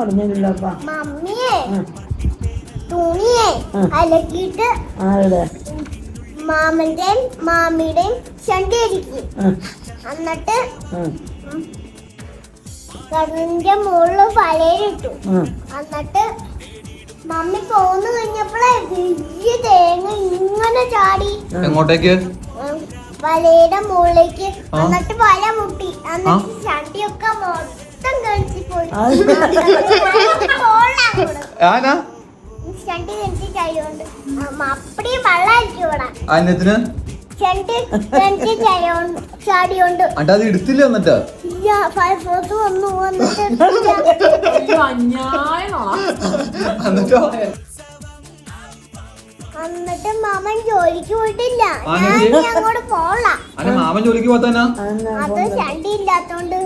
അറിഞ്ഞില്ലപ്പാ മമ്മിയെ. തുണിയെ. അലക്കിയിട്ട് ആരുടെ? മാമന്റെയും മാമിയുടെയും ചണ്ടി അരിക്കും ഉം, എന്നിട്ട് കടലിന്റെ മുകളിൽ വലയിലിട്ടു. എന്നിട്ട് മമ്മി പോന്നു കഴിഞ്ഞപ്പോഴേ വലിയ തേങ്ങ ഇങ്ങനെ ചാടി. എങ്ങോട്ടേക്ക്? വലയുടെ മുകളിലേക്ക്. എന്നിട്ട് വല മുട്ടി. എന്നിട്ട് ചാടിയോണ്ട് ചാടിയോണ്ട്. അണ്ട അത് എടുത്തില്ല എന്നിട്ട്? എന്നിട്ടോ? എന്നിട്ട് മാമൻ ജോലിക്ക് പോയിട്ടില്ല. ഞാൻ അങ്ങോട്ട് പോള മാമൻ ജോലിക്ക് പോത്താനാ അത് ചണ്ടി ഇല്ലാത്തോണ്ട്.